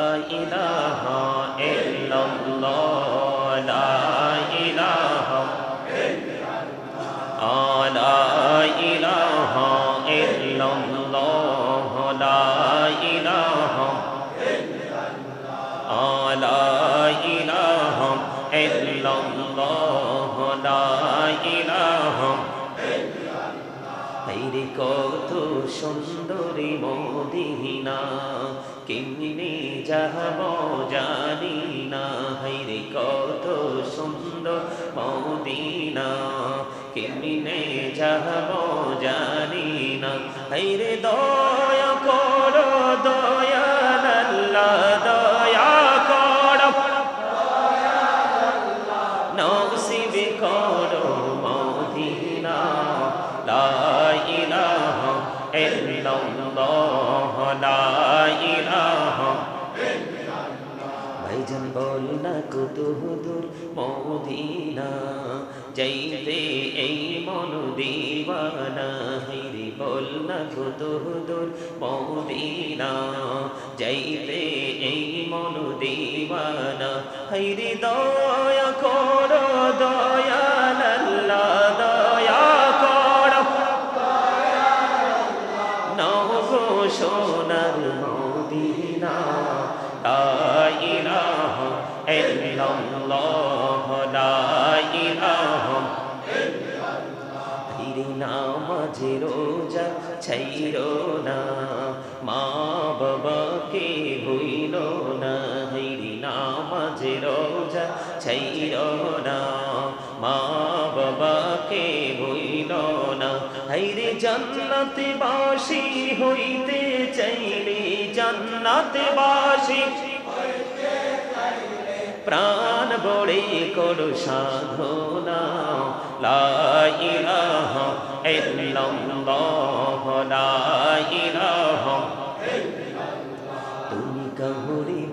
إله إلا الله لا إله لا إله إلا الله لا إله لا إله إلا الله لا إله কত সুন্দরী মোদিনা যাব জানি না হাইরে কত সুন্দর মদিনা। কেমনে যাব জানি না হাইরে দয়া করো দয়া আল্লাহ, দয়া করো। নসিব করো মদিনা, লা ইলাহা ইল্লাল্লাহ, লা কত দূর মদিনা? যাইতে এই মন দিবানা, হিরি বল না কত দূর মদিনা? যাইতে এই মন দিবানা, হিরি দয়া কর দয়াল নামাজে রোজা ছাইরো না, মা বাবাকে ভুইল না হিরি নামাজে রোজা ছাইরো না, মা বাবাকে ভুইল না, হাইরে জান্নাতে বাসি হইতে চাইলে জান্নাতে বাসি প্রাণ বড়ে করো সাধনা। লাইলাহ এল্লাহ লাইলাহ তুমি কহরে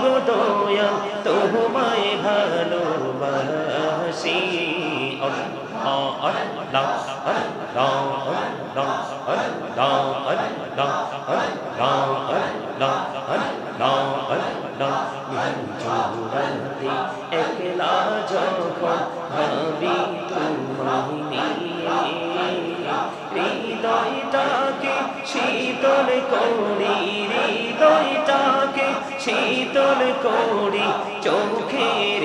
মাগো দয়াল তোমায় ভালোবাসি। একলা যখন ভাবি তুমি হৃদয়টাকে শীতল করি হৃদয়টাকে শীতল করি চোখের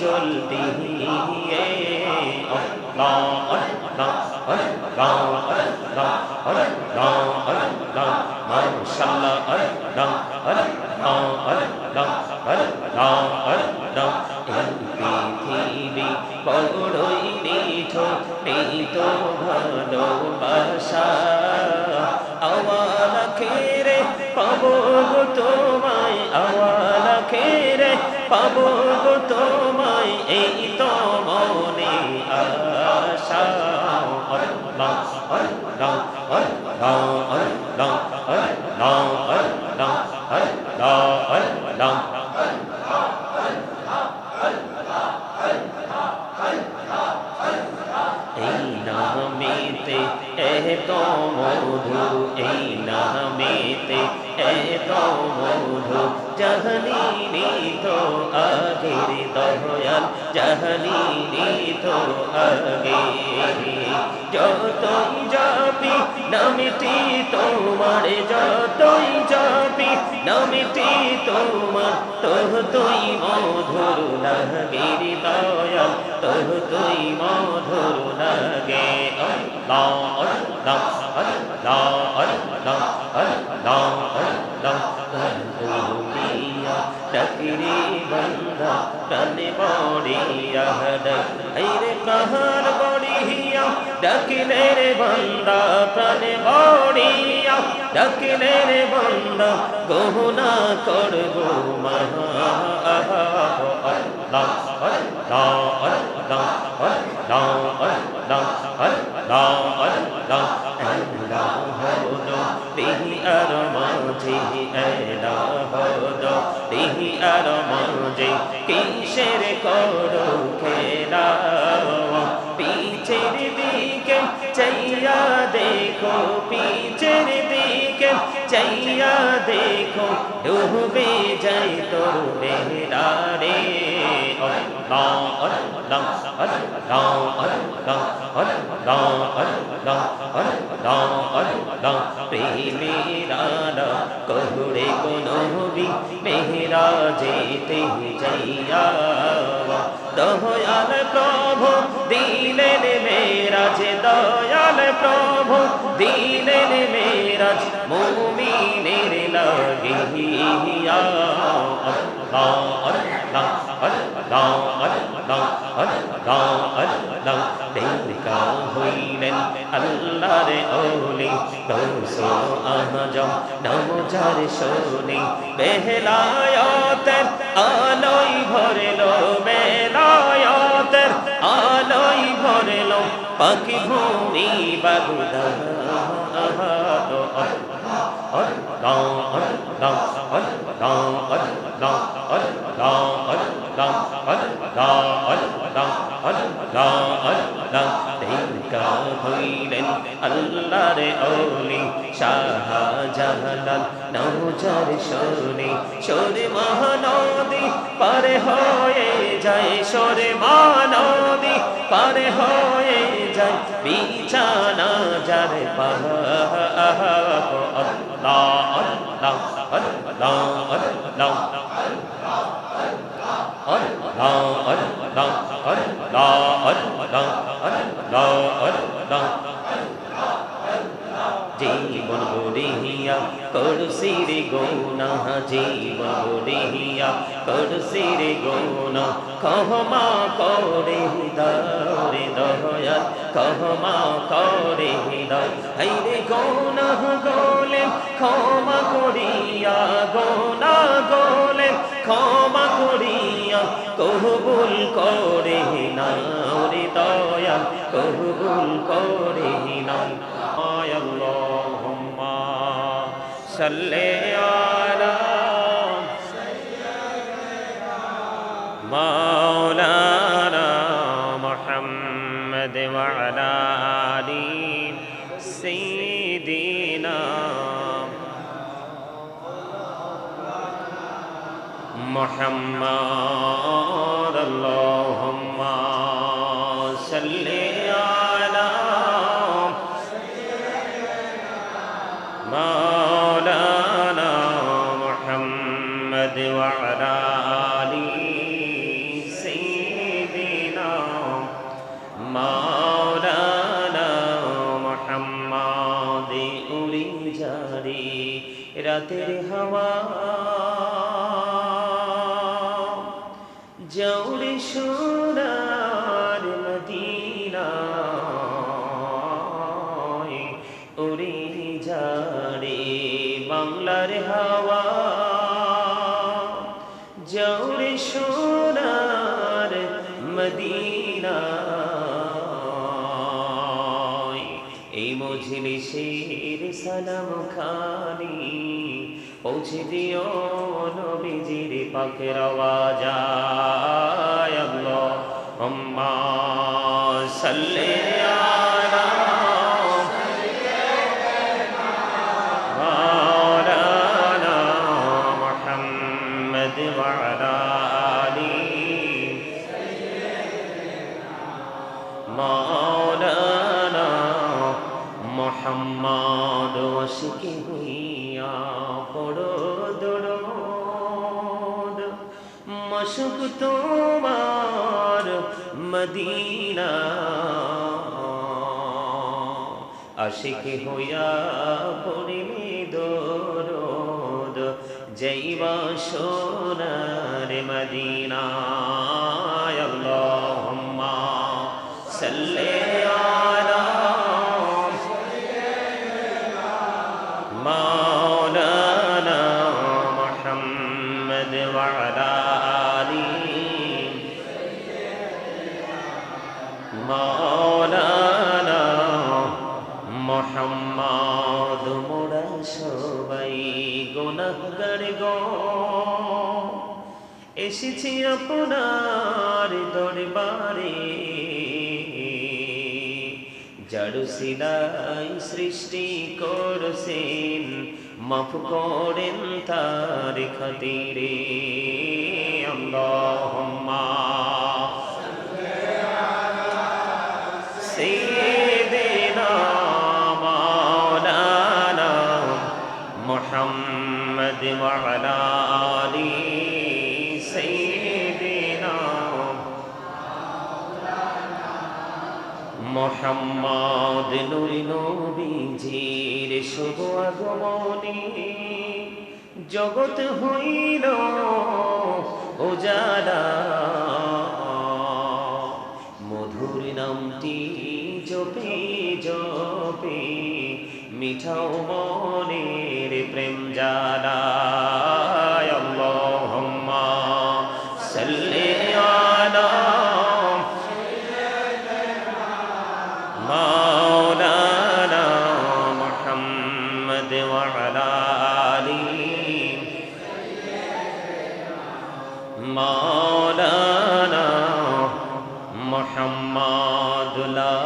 জলদি দিয়ে মাশাল্লাহ আল্লাহ ভালোবাসা। পাবো গো তোমায়, এই তো মনে আশা। এই নামেতে এত মধু, এই নামেতে এত মধু, জাহানি তো আগের দয়াল জাহানি তো আগে যতই যাবি নামটি তোমার যতই যাবি নামটি তোমার তোহ তুই মধুর লাগে দয়াল তোহ তুই মধুর লাগে আল্লাহ আল্লাহ আল্লাহ আল্লাহ আল্লাহ আল্লাহ ডাকিরে বন্দা প্রাণে ডাক হাইরে কাহার বড়িয়া ডাকিলে রে বন্দা প্রাণে বড়িয়া ডাকিলে রে বন্দা, গহনা করব মহা কিসের করো খেলা পিছের দিকে চাইয়া দেখো পিছের দিকে চাইয়া দেখো ডুবে যাই তোর বেহরা রে đo ích đăng मेरा कहुड़े को नोबी मेहरा जेते जैया दयाल प्रभु दिलेन मेरा जे दयाल प्रभु दिलेन मेरा मुमिनेर लगिया अल्लाह अल्लाह अल्लाह अल्लाह अल्लाह আল্লাহ আল্লাহ আল্লাহ আল্লাহ আল্লাহ হইলেন আল্লাহর ওলি দোসো আজম নমজার শোনি, বেহলায়তের আলোই ভরলো, বেলায়তের আলোই ভরলো পাখি ভূমি বাগুদা। হইলেন আল্লাহর ওলি শাহজাহান নৌজার শোনে সরে মহানদী পারে হয়ে যায় সরে মহানদী পারে হয়ে যায় বিছানা যার পাহা আল্লাহ আল্লাহ আল্লাহ আল্লাহ জীবন বরিহিয়া করছি রে গৌনা জীবন বরিহিয়া করছি রে গৌনা কহমা করে দরে দয়া কহমা করে দয় হাইরে গৌনা গোলে ক্ষমা করিয়া গোনা গোলে, ক্ষমা করিয়া কহবুল করে না রে দয়া কহবুল করে না আল্লাহুম্মা সাল্লি আলা মাওলানা محمد الله. মদিনা। এই মজলিসের সালাম খানি পৌঁছে দিও নবীজির পাখের আওয়াজ আল্লাহ আম্মা সাল্লি মদিনা। আশিকি হইয়া পড়িলে দরদ যাইবা সোনার মদিনা। এসেছি আপনার দরবারে। জাড়ু সিলাই সৃষ্টি করছেন মাফ করেন তার খাতিরে। আল্লাহুম্মা শুভ আগমনে জগৎ হইল উজালা। মধুর নামটি জপে জপে মিঠাও মনের প্রেম জালা وعلى آله. مولانا محمد لا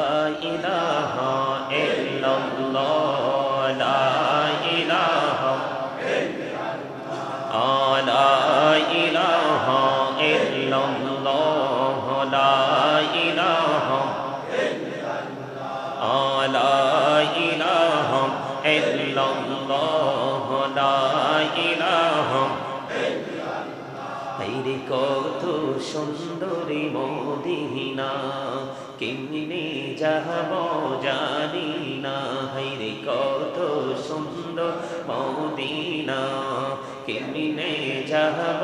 কত সুন্দরী মদিনা, কেমনে যাব জানি না হাইরে কত সুন্দর মদিনা, কেমনে যাব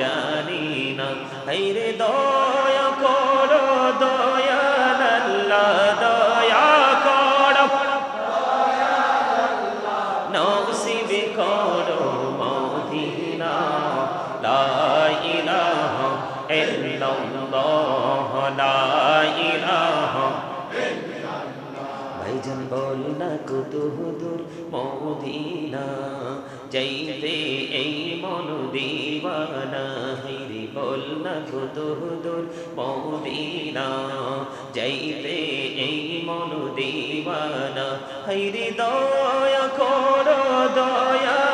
জানি না হাইরে দয়া দিবানা হাইরে বল না দূর মদিনা যাইতে এই মন দিবানা হাইরে দয়া করো, দয়া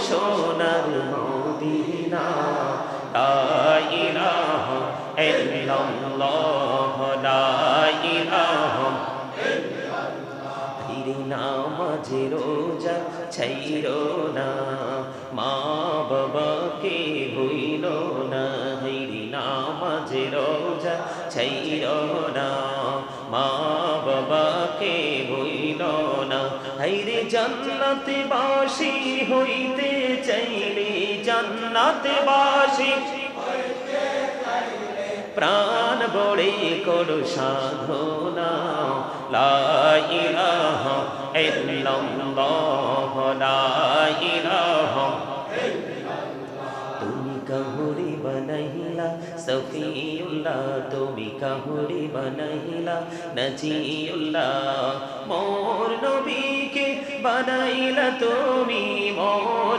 সোনার নামাজে রোজা ছাইরো না, মা বাবাকে ভুইল না হিরি নামাজে রোজা ছাইরো না, মা বাবাকে ভুইল না, হাইরে জান্নাতে বাসি হইতে চাইলে জান্নাতে বাসি প্রাণ বড়ে করো সাধনা। লা ইলাহা ইল্লাল্লাহ, লা ইলাহা তুমি কাহুরি বানাইলা, সফিউল্লাহ, তুমি কাহুরি বানাইলা, নজিউল্লাহ। মোর নবীকে বানাইলা তুমি, মোর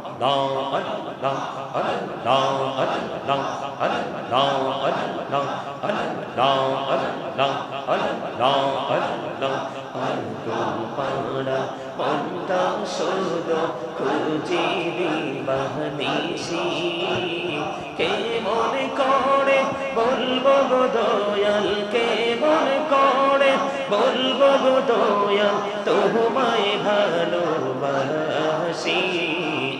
খুঁজি দিবাহিসি কে মনে করে বলব গো দয়াল কে মনে করে বলব গো দয়াল তোমায় ভালোবাসি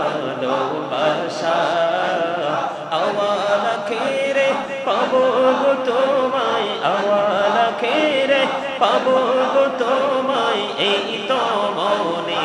ভালোবাসা আওয়ালা খেরে পাবো তোমায় আওয়ালা খেরে পাবো তোমায় এই তো মনে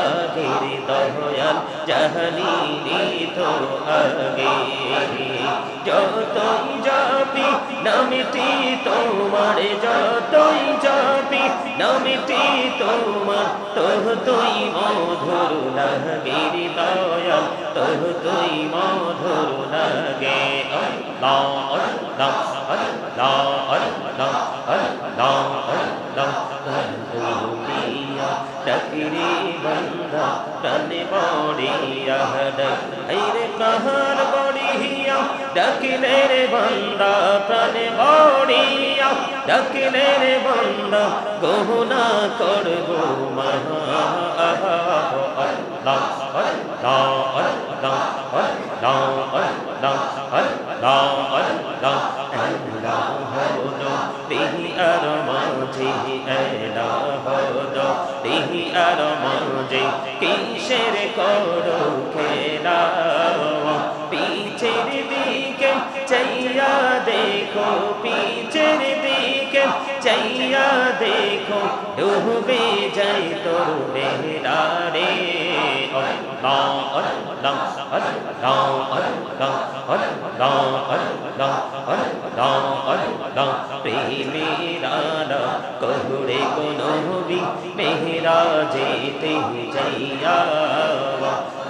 गिरी दयाल जहली तो अगेरी जो तुम जापी नमिती तुम्हारे जो तुम जापी नमिती तुम तो मर तो लगेरी दयाल तो तुई मधुर लगे अल्लाह अल्लाह अल्लाह अल्लाह अल्लाह अल्लाह ডাকিরে বন্ধা প্রাণে বড়ি আহাদা। হাইরে কাহার বড়ি? ডাকিলে রে বন্দা প্রাণে বড়িয়া ডাকিলে বন্দা গহনা করব মহা আল্লাহ আর মাঝে আর কিসের করো খেলা? পিছের चैया देखो पीछे दी चैया देखो डूबे जय तो बेरा रे मेरा कहुरे को नी मेरा जेते जैया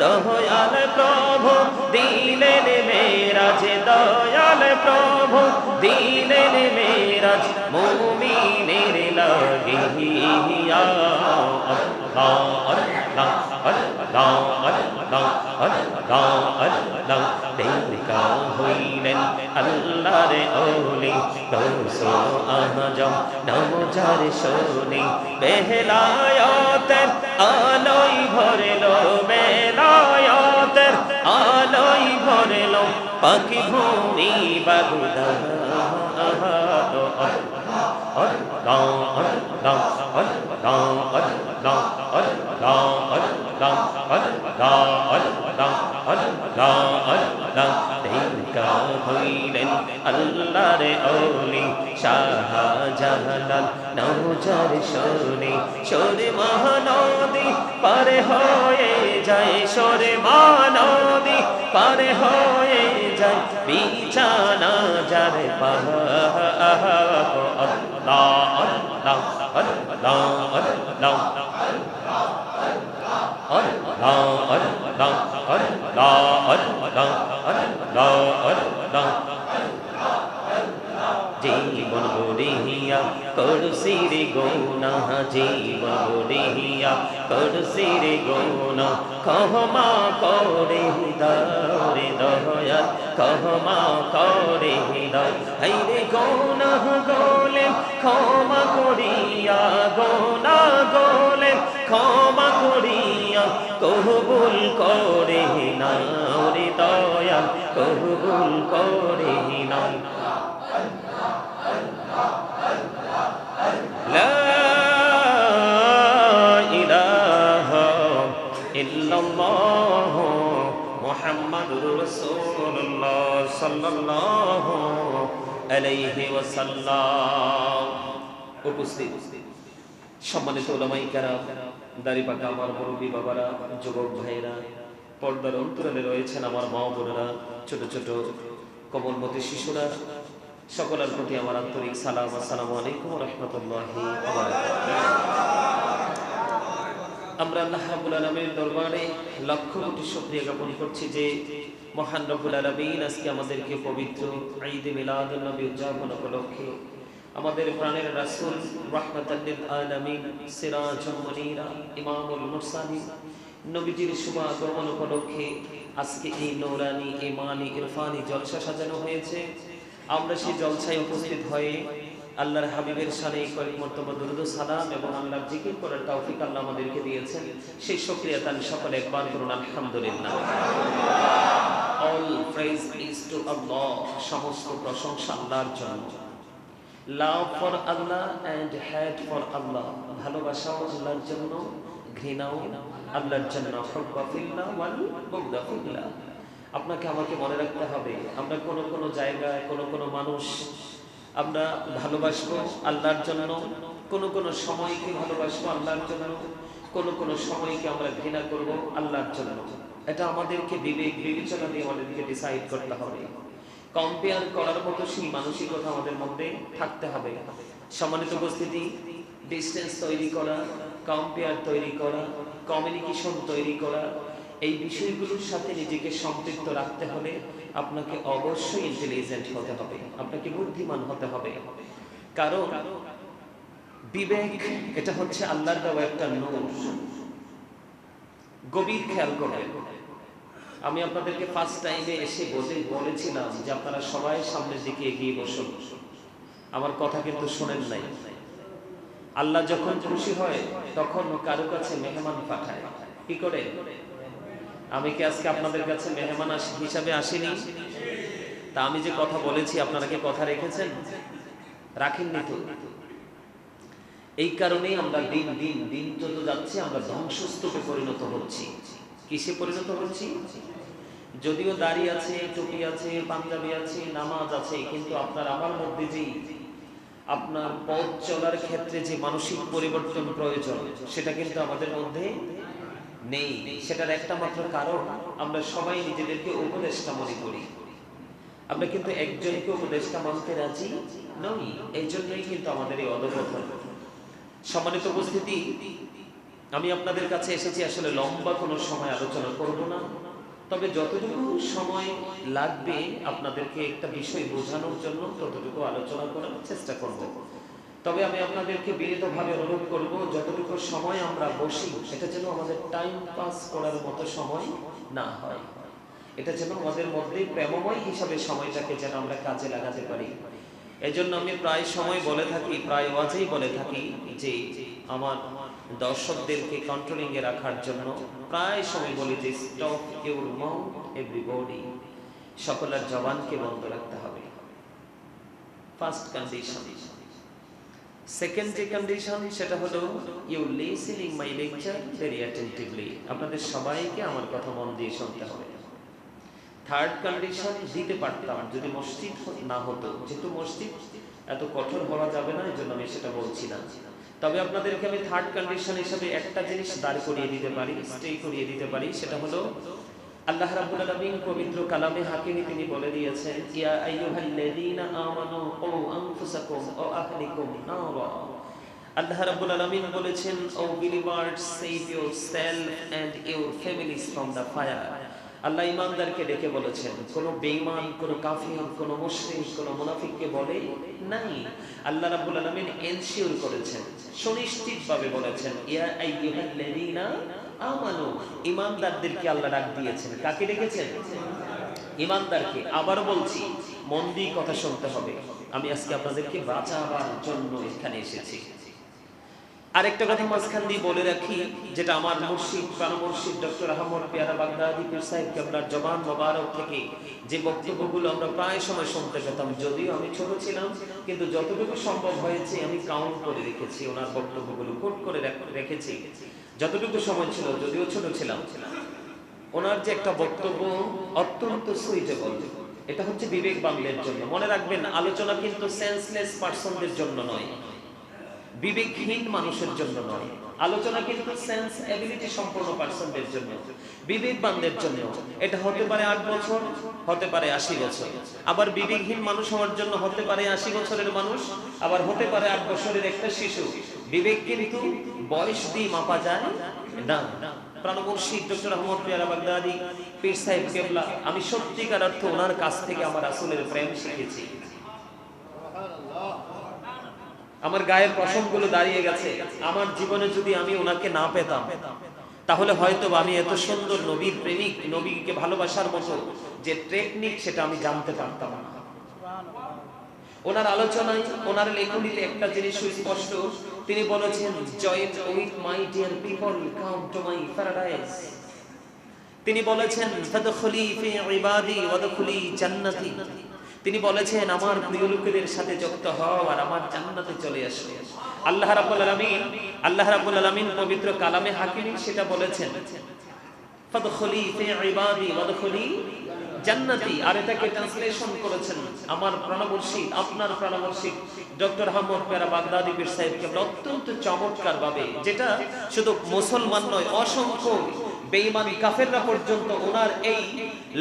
दयाल प्रभु दिल मेरा जे दयाल प्रभु। দিলেন মেরাজ মুমিনের লাগিয়া আল্লাহ আল্লাহ আল্লাহ আল্লাহ। আল্লাহ আল্লাহ দেখা হইলেন আল্লাহর ওলি গৌসো আজম নমজার শোনি বেহলায়াতের আলোই ভরলো বেলায়াতের আলোই ভরলো পাখি ভূমি বাগুদা হইলেন আল্লাহর অলি শাহজাহান নৌজার শোনে সরে মহানদী পারে হয়ে যায় সরে মহানদী পারে হয়ে যায় বিছানা যার পাহ আল্লাহ lòng ấn lòng ấn lòng ấn lòng ấn lòng ấn lòng ấn lòng ấn lòng ấn lòng Garia করছি রে গৌনা জীবন গড়িয়া করছি রে গৌনা কহমা করে দরে দয়া কহমা করে দয় রে গৌনা গোলে ক্ষমা করিয়া গোনা গোলে ক্ষমা করিয়া কবুল করে না রে দয়া কবুল করে না ইল্লাল্লাহ মুহাম্মাদুর রাসূলুল্লাহ সাল্লাল্লাহু আলাইহি ওয়াসাল্লাম। উপস্থিত। সম্মানিত ওলামাই কেরাম, দাড়ি আমার মুরব্বী বাবারা, যুবক ভাইরা পর্দার অন্তরালে রয়েছেন আমার মা বোনেরা, ছোট ছোট কমলমতি শিশুরা, সকলের প্রতি আমার আন্তরিক সালাম আসসালামু আলাইকুম রহমতুল্লাহি আমরা আল্লাহ আলামিনের দরবারে লক্ষ কোটি শুকরিয়া জ্ঞাপন করছি যে মহান রব্বুল আলামিন আজকে আমাদেরকে পবিত্র ঈদ মিলাদুন নবী উদযাপন উপলক্ষে আমাদের প্রাণের রাসূল রাহমাতাল লিল আলামিন সিরাজুল ইমামুল মুরসালিন নবীজির শুভ আগমন উপলক্ষে আজকে এই নৌরানি ইমানি ইরফানি জলসা সাজানো হয়েছে। আমরা সেই জলসায় উপস্থিত হয়ে আল্লাহর হাবিবের সানে কয়েক মর্তবা দুরুদ সালাম এবং আল্লাহর জিকির করার তৌফিক আল্লাহ আমাদেরকে দিয়েছেন। সেই সক্রিয়া তান সকলে একবার করুন, আলহামদুলিল্লাহ। All praise is to Allah সমস্ত প্রশংসা আল্লাহর জন্য। Love for Allah and hate for Allah ভালোবাসাও আল্লাহর জন্য, ঘৃণাও আল্লাহর জন্য। আপনাকে আমাকে মনে রাখতে হবে, আমরা কোন কোন জায়গায় কোন কোন মানুষ আমরা ভালোবাসবো আল্লাহর জন্য। কোন কোন সময়কে ভালোবাসবো আল্লাহর জন্য। কোনো কোনো সময়কে আমরা ঘৃণা করব আল্লাহর জন্য। এটা আমাদেরকে বিবেক, বিবেচনা দিয়ে আমাদেরকে ডিসাইড করতে হবে। কম্পেয়ার করার মতো সেই মানসিকতা আমাদের মধ্যে থাকতে হবে। সম্মানিত উপস্থিতি ডিস্টেন্স তৈরি করা কম্পেয়ার তৈরি করা কমিউনিকেশন তৈরি করা এই বিষয়গুলোর সাথে নিজেকে সম্পৃক্ত রাখতে হলে আপনাকে অবশ্যই ইন্টেলিজেন্ট হতে হবে, আপনাকে বুদ্ধিমান হতে হবে। কারণ বিবেক, এটা হচ্ছে আল্লাহর দেওয়া একটা নূর। গভীর খেয়াল করবেন আমি আপনাদেরকে ফার্স্ট টাইমে এসে বলে বলেছিলাম যে আপনারা সবাই সামনের দিকে এগিয়ে বসুন। আমার কথা কিন্তু শোনেন নাই। আল্লাহ যখন খুশি হয়, তখন কারও কাছে মেহমান পাঠায়। কি করে? আমি কি আজকে আপনাদের কাছে মেহমান হিসাবে আসিনি? তা আমি যে কথা বলেছি, আপনারা কি কথা রেখেছেন? রাখেননি তো। এই কারণেই আমরা দিন দিন দিন যত যাচ্ছে, আমরা ধ্বংসস্তূপে পরিণত হচ্ছি। কিসে পরিণত হচ্ছি? যদিও দাড়ি আছে, টুপি আছে, পাঞ্জাবি আছে, নামাজ আছে, কিন্তু আপনার আমার মধ্যে যে আপনার পথ চলার ক্ষেত্রে যে মানসিক পরিবর্তন প্রয়োজন, সেটা কিন্তু আমাদের মধ্যে নেই, সেটার একটা মাত্র কারণ আমরা সবাই নিজেদেরকে উপদেষ্টা মনে করি। আমরা কিন্তু একজনকে উপদেষ্টা মানতে রাজি নই এই জন্যই কিন্তু আমাদের এই অধপতন। সম্মানিত উপস্থিতি, আমি আপনাদের কাছে এসেছি, আসলে লম্বা কোনো সময় আলোচনা করব না, তবে যতটুকু সময় লাগবে আপনাদেরকে একটা বিষয় বোঝানোর জন্য ততটুকু আলোচনা করার চেষ্টা করব। তবে আমি আপনাদেরকে বিনীতভাবে অনুরোধ করব, যতটুকু সময় আমরা বসি, এটা যেন আমাদের টাইম পাস করার মতো সময় না হয়। এটা যেন আমাদের মধ্যে প্রেমময় হিসাবে সময়টাকে যেন আমরা কাজে লাগাতে পারি। এজন্য আমি প্রায় সময় বলে থাকি, প্রায় ওয়াজেই বলে থাকি যে, আমার দর্শকদেরকে কন্ট্রোলিং এ রাখার জন্য প্রায় সময় বলি যে স্টপ ইউর মাউথ এভরিবডি সকলের জবানকে বন্ধ রাখতে হবে। ফার্স্ট কন্ডিশন সেকেন্ড যে কন্ডিশন সেটা হলো you listening my lecture very attentively আপনাদের সবাইকে আমার কথা মন দিয়ে শুনতে হবে। থার্ড কন্ডিশন দিতে পারতাম, যদি মসজিদ না হতো। যেহেতু মসজিদ, এত কঠোর বলা যাবে না এই জন্য আমি সেটা বলছি না। তবে আপনাদেরকে আমি থার্ড কন্ডিশন হিসেবে একটা জিনিস দাঁড় করিয়ে দিতে পারি স্টে করিয়ে দিতে পারি, সেটা হলো আল্লাহ রাব্বুল আলামিন পবিত্র কালামে হাকিমে তিনি বলে দিয়েছেন, ইয়া আইয়ুহাল্লাযীনা আমানু ও আনফুসাকুম ও আহলিকুম নারা। আল্লাহ রাব্বুল আলামিন বলেছেন, O believers save yourself and your families from the fire. আল্লাহ ইমানদারকে ডেকে বলেছেন, কোন বেঈমান, কোন কাফির, কোন মুশরিক, কোন মুনাফিককে বলে নাই। আল্লাহ রাব্বুল আলামিন এনশিওর করেছেন, সুনিশ্চিতভাবে বলেছেন, ইয়া আইয়ুহাল্লাযীনা আমানু, ইমানদারদেরকে আল্লাহ ডাক দিয়েছেন। কাকে ডেকেছেন? ইমানদারকে। আবারও বলছি কথা শুনতে হবে। আমি আজকে আপনাদেরকে বাঁচাবার জন্য এখানে এসেছি। আরেকটা কথা মাঝখান দিয়ে বলে রাখি, যেটা আমার মুর্শিদ ডক্টর আহমদ পেয়ারা বাগদাদি, পীর সাহেব জবান মোবারক থেকে যে বক্তব্যগুলো আমরা প্রায় সময় শুনতে পেতাম, যদিও আমি ছোট ছিলাম, কিন্তু যতটুকু সম্ভব হয়েছে আমি কাউন্ট করে রেখেছি, ওনার বক্তব্যগুলো কোট করে রাখ- রেখেছি। যতটুকু সময় ছিল, যদিও ছোট ছিলাম, ওনার যে একটা বক্তব্য অত্যন্ত সুইটেবল এটা হচ্ছে বিবেক বাংলের জন্য। মনে রাখবেন, আলোচনা কিন্তু সেন্সলেস পার্সনদের জন্য নয়, বিবেকহীন মানুষের জন্য নয়। আলোচনা কিন্তু সেন্স এবিলিটি সম্পন্ন পার্সনদের জন্য বিবেকবানদের জন্য। এটা হতে পারে আট বছর, হতে পারে আশি বছর। আবার বিবেকহীন মানুষ হওয়ার জন্য হতে পারে আশি বছরের মানুষ, আবার হতে পারে আট বছরের একটা শিশু। বিবেক কিন্তু বয়স দিয়ে মাপা যায় না। প্রাণমর্শিদ ডক্টর আহমদ আমি সত্যিকার অর্থ ওনার কাছ থেকে আমার আসলের প্রেম শিখেছি। আমার গায়ের পশমগুলো দাঁড়িয়ে গেছে। আমার জীবনে যদি আমি ওনাকে না পেতাম, তাহলে হয়তো আমি এত সুন্দর নবীর প্রেমিক, নবীকে ভালোবাসার মতো যে টেকনিক সেটা আমি জানতে পারতাম না। ওনার আলোচনায়, ওনার লেখনীতে একটা জিনিস সুস্পষ্ট তিনি বলেছেন joint with my dear people come to my paradise তিনি বলেছেন ফাদখুলি ফি ইবাদি ওয়াদখুলি জান্নাতি তিনি বলেছেন, আমার প্রিয় লোকেদের সাথে যুক্ত হও আর আমার জান্নাতে চলে আসো। আল্লাহ রাব্বুল আলামিন, আল্লাহ রাব্বুল আলামিন পবিত্র কালামে হাকিমে সেটা বলেছেন ফাদখুলি ফি ইবাদি ওয়াদখুলি জান্নাতি, আর এটাকে ট্রান্সলেশন করেছেন আমার প্রাণবর্ষী, আপনার প্রাণবর্ষী ডক্টর আহমদ পেরা বাগদাদি পীর সাহেবকে অত্যন্ত চমৎকার ভাবে যেটা শুধু মুসলমান নয়, অসংখ্য বেঈমান কাফেররা পর্যন্ত ওনার এই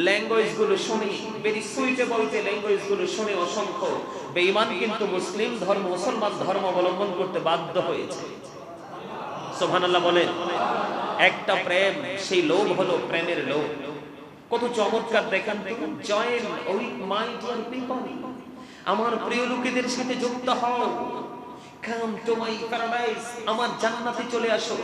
ল্যাঙ্গুয়েজগুলো শুনে ভেরি সুইটেবল যে ল্যাঙ্গুয়েজগুলো শুনে অসংখ্য বেঈমান কিন্তু মুসলিম ধর্ম, মুসলমান ধর্ম অবলম্বন করতে বাধ্য হয়েছে। সোহানাল্লাহ বলেন, একটা প্রেম, সেই লোভ হলো প্রেমের লোভ। কত চমৎকার দেখান জয়েন ওই মাই ডিয়ার পিপল আমার প্রিয় লোকেদের সাথে যুক্ত হও। কাম টু মাই প্যারাডাইস আমার জান্নাতে চলে আসো।